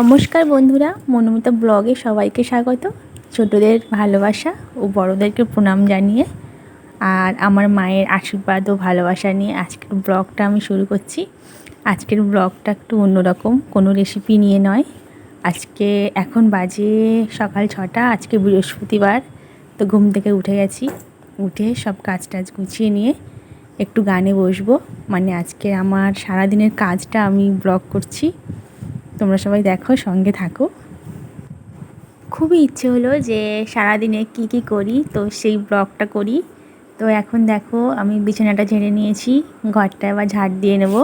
নমস্কার বন্ধুরা, মনোমিতা ব্লগে সবাইকে স্বাগত। ছোটদের ভালোবাসা ও বড়দেরকে প্রণাম জানিয়ে আর আমার মায়ের আশীর্বাদ ও ভালোবাসা নিয়ে আজকের ব্লগটা আমি শুরু করছি। আজকের ব্লগটা একটু অন্যরকম, কোনো রেসিপি নিয়ে নয়। আজকে এখন বাজে সকাল ছটা, আজকে বৃহস্পতিবার, তো ঘুম থেকে উঠে গেছি। উঠে সব কাজ টাজ গুছিয়ে নিয়ে একটু গানে বসবো। মানে আজকে আমার সারাদিনের কাজটা আমি ব্লগ করছি। তোমরা সবাই দেখো, সঙ্গে থাকো। খুবই ইচ্ছে হলো যে সারাদিনে কি কি করি, তো সেই ব্লগটা করি। তো এখন দেখো, আমি বিছানাটা ঝেড়ে নিয়েছি, ঘরটা এবার ঝাড় দিয়ে নেব।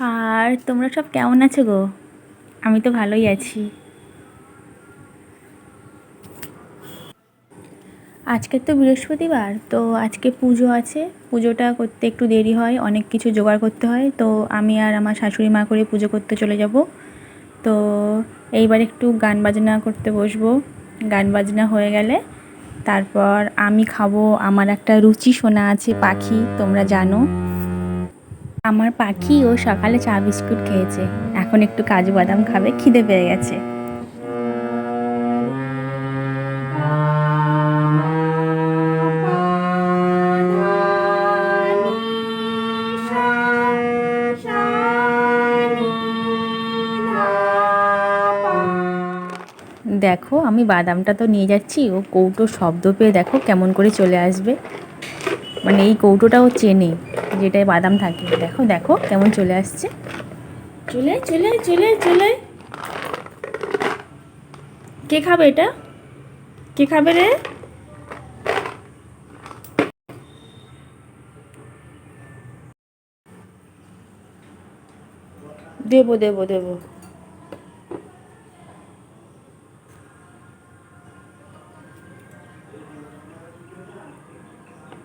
আর তোমরা সব কেমন আছো গো? আমি তো ভালোই আছি। আজকে তো বৃহস্পতিবার, তো আজকে পুজো আছে। পুজোটা করতে একটু দেরি হয়, অনেক কিছু জোগাড় করতে হয়। তো আমি আর আমার শাশুড়ি মা করে পুজো করতে চলে যাব। তো এইবার একটু গান বাজনা করতে বসবো। গান বাজনা হয়ে গেলে তারপর আমি খাব আমার একটা রুচি শোনা আছে পাখি, তোমরা জানো। আমার পাখি ও সকালে চা বিস্কুট খেয়েছে। এখন একটু কাজু বাদাম খাবে, খিদে পেয়ে গেছে। দেখো, আমি বাদামটা তো নিয়ে যাচ্ছি, ও কৌটো শব্দ পেয়ে দেখো কেমন করে চলে আসবে। মানে এই কৌটোটাও চেনে যেটায় বাদাম থাকে। দেখো দেখো কেমন চলে আসছে। চলে চলে চলে চলে। কে খাবে এটা? কে খাবে রে? দেবো দেবো দেবো।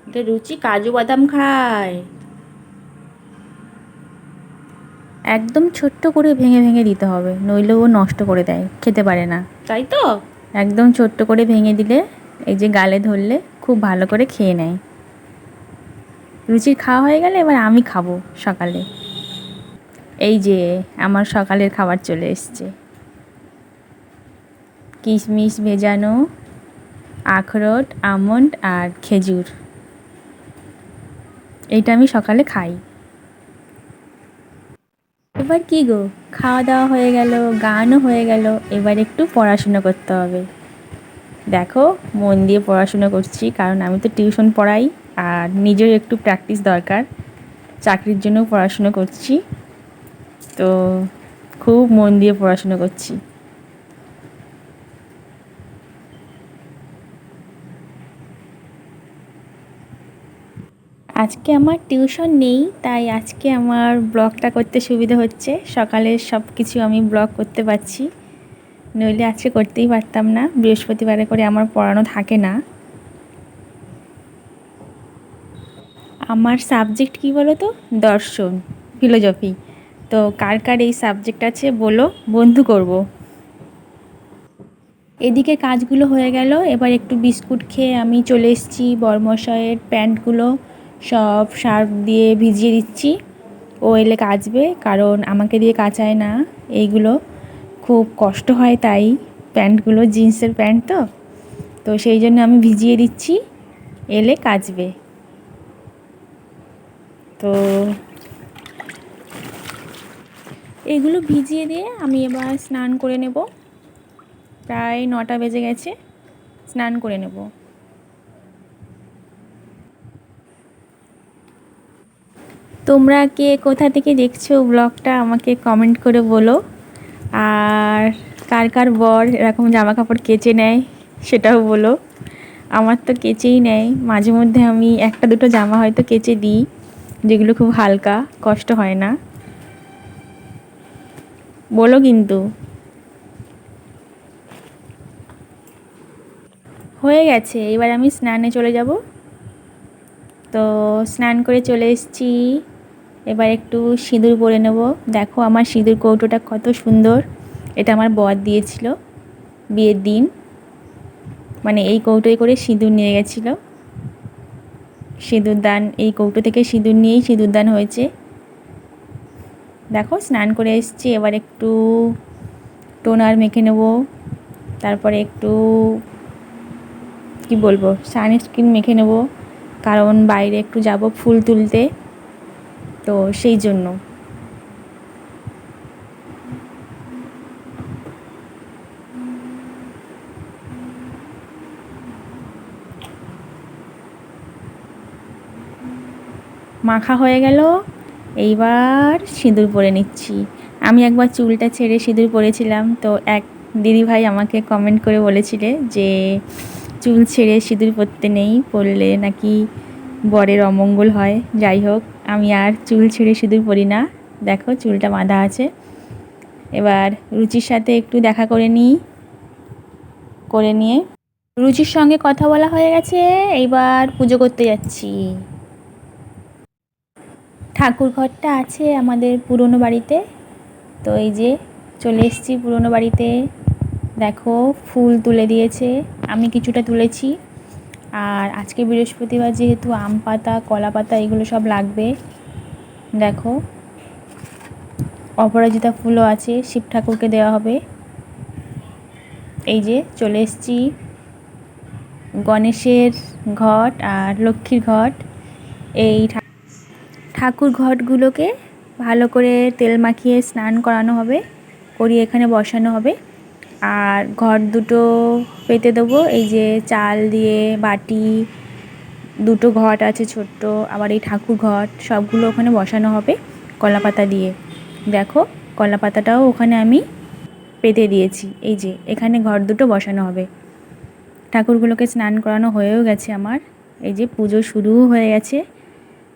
এটা রুচি কাজু বাদাম খায়। একদম ছোট্ট করে ভেঙে ভেঙে দিতে হবে নইলে ও নষ্ট করে দেয় খেতে পারে না। তাই তো? একদম ছোট্ট করে ভেঙে দিলে এই যে গালে ধরলে খুব ভালো করে খেয়ে নেয়। রুচির খাওয়া হয়ে গেলে এবার আমি খাব সকালে। এই যে আমার সকালের খাবার চলে এসছে। কিশমিশ ভেজানো আখরোট আমন্ড আর খেজুর। এইটা আমি সকালে খাই। এবার কি গো? খাওয়া দাওয়া হয়ে গেল, গানও হয়ে গেল, এবার একটু পড়াশুনো করতে হবে। দেখো, মন দিয়ে পড়াশুনো করছি, কারণ আমি তো টিউশন পড়াই, আর নিজের একটু প্র্যাকটিস দরকার। চাকরির জন্য পড়াশুনো করছি, তো খুব মন দিয়ে পড়াশুনো করছি। আজকে আমার টিউশন নেই, তাই আজকে আমার ব্লগটা করতে সুবিধা হচ্ছে। সকালে সব কিছু আমি ব্লগ করতে পারছি। নইলে আজকে করতেই পারতাম না, বৃহস্পতিবারে করে আমার পড়ানো থাকে না। আমার সাবজেক্ট কি বলো তো দর্শন, ফিলোজফি। তো কার কার এই সাবজেক্ট আছে বলো, বন্ধু করব। এদিকে কাজগুলো হয়ে গেল, এবার একটু বিস্কুট খেয়ে আমি চলে এসেছি বরমশাইয়ের প্যান্টগুলো। সব সার্ফ দিয়ে ভিজিয়ে দিচ্ছি। ও এলে কাচবে, কারণ আমাকে দিয়ে কাচায় না। এইগুলো খুব কষ্ট হয় তাই। প্যান্টগুলো, জিন্সের প্যান্ট তো। তো সেই জন্য আমি ভিজিয়ে দিচ্ছি, এলে কাচবে। তো এগুলো ভিজিয়ে দিয়ে আমি এবার স্নান করে নেব। প্রায় নটা বেজে গেছে, স্নান করে নেব। তোমরা কে কোথা থেকে দেখছ ব্লগটা আমাকে কমেন্ট করে বলো। আর কার কার বর এরকম জামা কাপড় কেচে নেয় সেটাও বলো। আমার তো কেচেই নেয়। মাঝে মধ্যে আমি একটা দুটো জামা হয়তো কেচে দিই, যেগুলো খুব হালকা, কষ্ট হয় না। বলো কিন্তু। হয়ে গেছে, এবার আমি স্নানে চলে যাব। তো স্নান করে চলে এসেছি। এবার একটু সিঁদুর পরে নেব। দেখো আমার সিঁদুর কৌটোটা কত সুন্দর। এটা আমার বর দিয়েছিল বিয়ের দিন। মানে এই কৌটোয় করে সিঁদুর নিয়ে গেছিল। সিঁদুর দান, এই কৌটো থেকে সিঁদুর নিয়েই সিঁদুর দান হয়েছে। দেখো স্নান করে এসেছি, এবার একটু টোনার মেখে নেব। তারপরে একটু, কি বলব, সানস্ক্রিন মেখে নেব। কারণ বাইরে একটু যাব ফুল তুলতে। তো সেই জন্য। মাখা হয়ে গেল। এইবার সিঁদুর পরে নিচ্ছি। আমি একবার চুলটা ছেড়ে সিঁদুর পরেছিলাম, তো এক দিদিভাই আমাকে কমেন্ট করে বলেছিলে যে, চুল ছেড়ে সিঁদুর পরতে নেই, পরলে নাকি বরের অমঙ্গল হয়। যাই হোক আমি আর চুল ছেড়ে সিঁদুর পরি না। দেখো, চুলটা বাঁধা আছে। এবার রুচির সাথে একটু দেখা করে নিই, করে নিয়ে। রুচির সঙ্গে কথা বলা হয়ে গেছে, এইবার পুজো করতে যাচ্ছি। ঠাকুর ঘরটা আছে আমাদের পুরনো বাড়িতে। তো এই যে চলে এসেছি পুরনো বাড়িতে। দেখো, ফুল তুলে দিয়েছে। আমি কিছুটা তুলেছি। আর আজকে বৃহস্পতিবার যেহেতু আম পাতা, কলা পাতা, এগুলো সব লাগবে। দেখো, অপরাজিতা ফুলও আছে, শিব ঠাকুরকে দেওয়া হবে। এই যে চলে এসছি গণেশের ঘট আর লক্ষ্মীর ঘট। এই ঠাকুর ঘটগুলোকে ভালো করে তেল মাখিয়ে স্নান করানো হবে, করিয়ে এখানে বসানো হবে। আর ঘর দুটো পেতে দেবো। এই যে চাল দিয়ে বাটি, দুটো ঘট আছে ছোট্ট, আবার এই ঠাকুর ঘট, সবগুলো ওখানে বসানো হবে কলা পাতা দিয়ে। দেখো, কলা পাতাটাও ওখানে আমি পেতে দিয়েছি। এই যে, এখানে ঘর দুটো বসানো হবে। ঠাকুরগুলোকে স্নান করানো হয়েও গেছে আমার। এই যে, পুজো শুরুও হয়ে গেছে।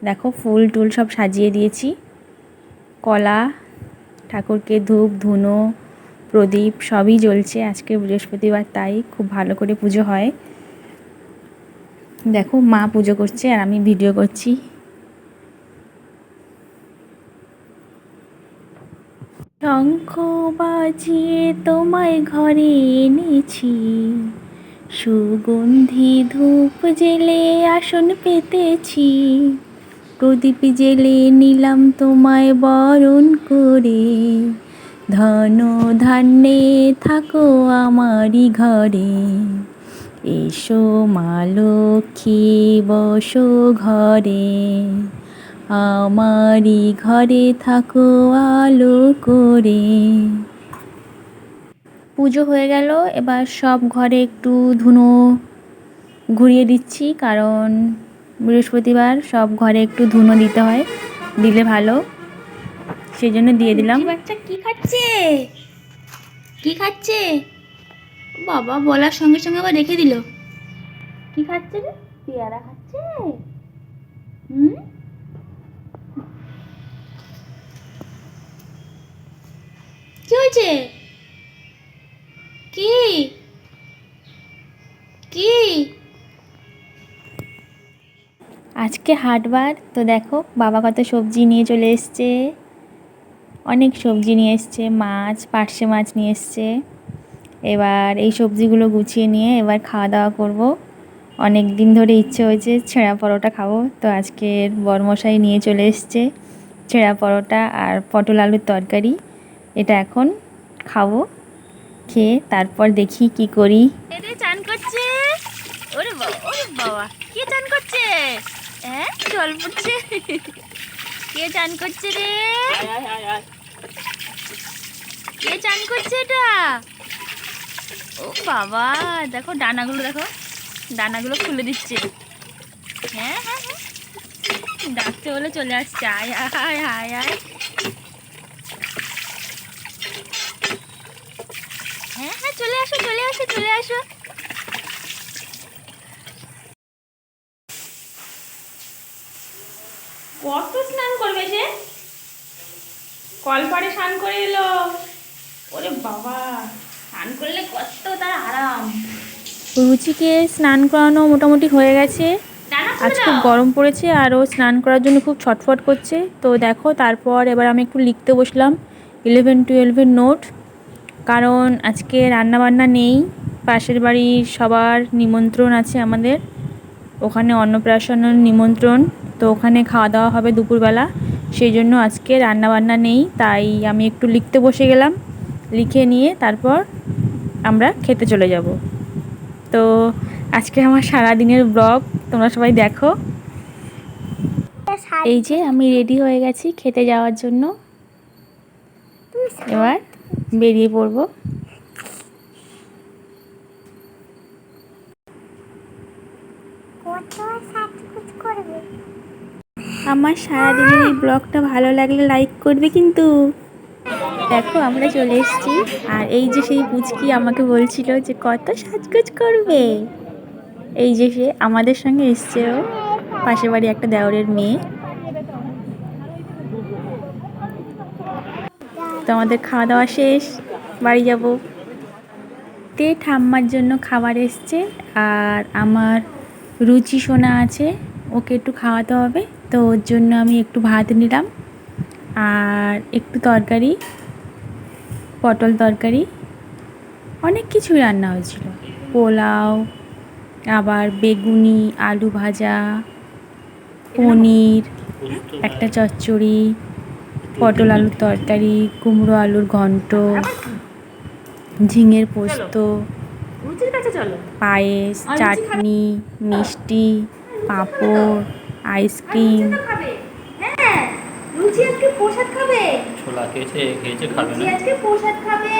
দেখো, ফুল টুল সব সাজিয়ে দিয়েছি। কলা, ঠাকুরকে ধূপ, ধুনো প্রদীপ সবই জ্বলছে, আজকে বৃহস্পতিবার, তাই খুব ভালো করে পুজো হয়। দেখো, মা পুজো করছে আর আমি ভিডিও করছি। শঙ্খ বাজিয়ে তোমায় ঘরে এনেছি। সুগন্ধি ধূপ জেলে আসন পেতেছি। প্রদীপ জেলে নিলাম তোমায় বরণ করে। ধন ধান্যে থাকো আমারি ঘরে। এসো মা লক্ষ্মী, বসো ঘরে। আমারই ঘরে থাকো আলো করে। পুজো হয়ে গেল, এবার সব ঘরে একটু ধুনো ঘুরিয়ে দিচ্ছি, কারণ বৃহস্পতিবার সব ঘরে একটু ধুনো দিতে হয়, দিলে ভালো। সেই জন্য দিয়ে দিলাম। বাচ্চা কি খাচ্ছে? কি খাচ্ছে? বাবা বলার সঙ্গে সঙ্গে আবার রেখে দিল। কি খাচ্ছে রে? পেয়ারা খাচ্ছে? হুম? কি হয়েছে? কি? কি? আজকে হাটবার তো দেখো বাবা কত সবজি নিয়ে চলে এসছে। অনেক সবজি নিয়ে এসছে, মাছ, পার্শে মাছ নিয়ে এসছে। এবার এই সবজিগুলো গুছিয়ে নিয়ে এবার খাওয়া দাওয়া করব। অনেক দিন ধরে ইচ্ছে হয়েছে ছেঁড়া পরোটা খাব, তো আজকের বরমশাই নিয়ে চলে এসছে ছেঁড়া পরোটা আর পটল আলুর তরকারি। এটা এখন খাব, খেয়ে তারপর দেখি কি করি। চান করছে? ওরে বাবা ওরে বাবা, কে চান করছে? হ্যাঁ জল পড়ছে। কে চান করছে রে? কে চান করছে এটা? ও বাবা দেখো ডানাগুলো দেখো। ডানাগুলো খুলে দিচ্ছে। হ্যাঁ হ্যাঁ হ্যাঁ। ডাকতে বলে চলে আসছে। আয় আয় আয় আয়। হ্যাঁ হ্যাঁ চলে আসো চলে আসো চলে আসো কত স্নান করবে সে কলপাড়ে স্নান করে এলো। ওরে বাবা স্নান করলে কত তার আরাম। রুচিকে স্নান করানো মোটামুটি হয়ে গেছে। আজ খুব গরম পড়েছে আর ও স্নান করার জন্য খুব ছটফট করছে। তো দেখো তারপর এবার আমি একটু লিখতে বসলাম। ইলেভেন টুয়েলভের নোট কারণ আজকে রান্নাবান্না নেই। পাশের বাড়ির সবার নিমন্ত্রণ আছে আমাদের। ওখানে অন্নপ্রাশনের নিমন্ত্রণ। তো ওখানে খাওয়া দাওয়া হবে দুপুরবেলা। সেই জন্য আজকে রান্নাবান্না নেই, তাই আমি একটু লিখতে বসে গেলাম। লিখে নিয়ে তারপর আমরা খেতে চলে যাব। তো আজকে আমার সারা দিনের ব্লগ, তোমরা সবাই দেখো। এই যে আমি রেডি হয়ে গেছি খেতে যাওয়ার জন্য। এবার বেরিয়ে পড়ব কত সাজগুজ করবে আমার সারাদিনের এই ব্লগটা ভালো লাগলে লাইক করবে কিন্তু। দেখো, আমরা চলে এসেছি। আর এই যে সেই পুচকি আমাকে বলছিল যে, কত সাজগোজ করবে? এই যে সে আমাদের সঙ্গে এসছে ও। পাশে বাড়ি একটা দেওরের মেয়ে। তো আমাদের খাওয়া দাওয়া শেষ, বাড়ি যাব। তে ঠাম্মার জন্য খাবার এসছে। আর আমার রুচি সোনা আছে, ওকে একটু খাওয়াতে হবে। তো ওর জন্য আমি একটু ভাত নিলাম আর একটু তরকারি পটল তরকারি অনেক কিছুই রান্না হয়েছিল। পোলাও আবার বেগুনি আলু ভাজা পনির একটা চচ্চড়ি পটল আলুর তরকারি কুমড়ো আলুর ঘন্ট ঝিঙের পোস্ত কাছে পায়েস চাটনি মিষ্টি পাঁপড় আইসক্রিম। খাবে? হ্যাঁ রুচি আজকে প্রসাদ খাবে। ছোলা খেয়েছে খেয়েছে খাবে না। আজকে প্রসাদ খাবে।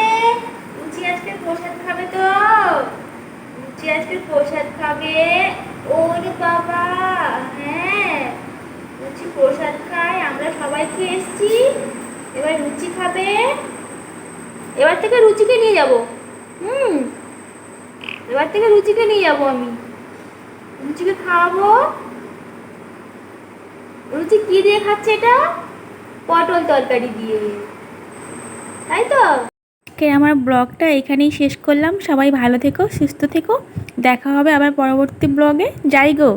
রুচি আজকে প্রসাদ খাবে তো। রুচি আজকে প্রসাদ খাবে। ওরে বাবা হ্যাঁ। রুচি প্রসাদ খায় আমরা সবাই খেয়ে এসছি। এবার রুচি খাবে। এবার থেকে রুচিকে নিয়ে যাব। হুম। এবার থেকে রুচিকে নিয়ে যাব আমি। রুচিকে খাওয়াবো। রুচি কি দিয়ে খাচ্ছে এটা? পটল তরকারি দিয়ে। তাই তো? কে আমার ব্লগটা এখানেই শেষ করলাম। সবাই ভালো থেকো, সুস্থ থেকো। দেখা হবে আবার পরবর্তী ব্লগে। যাই গো।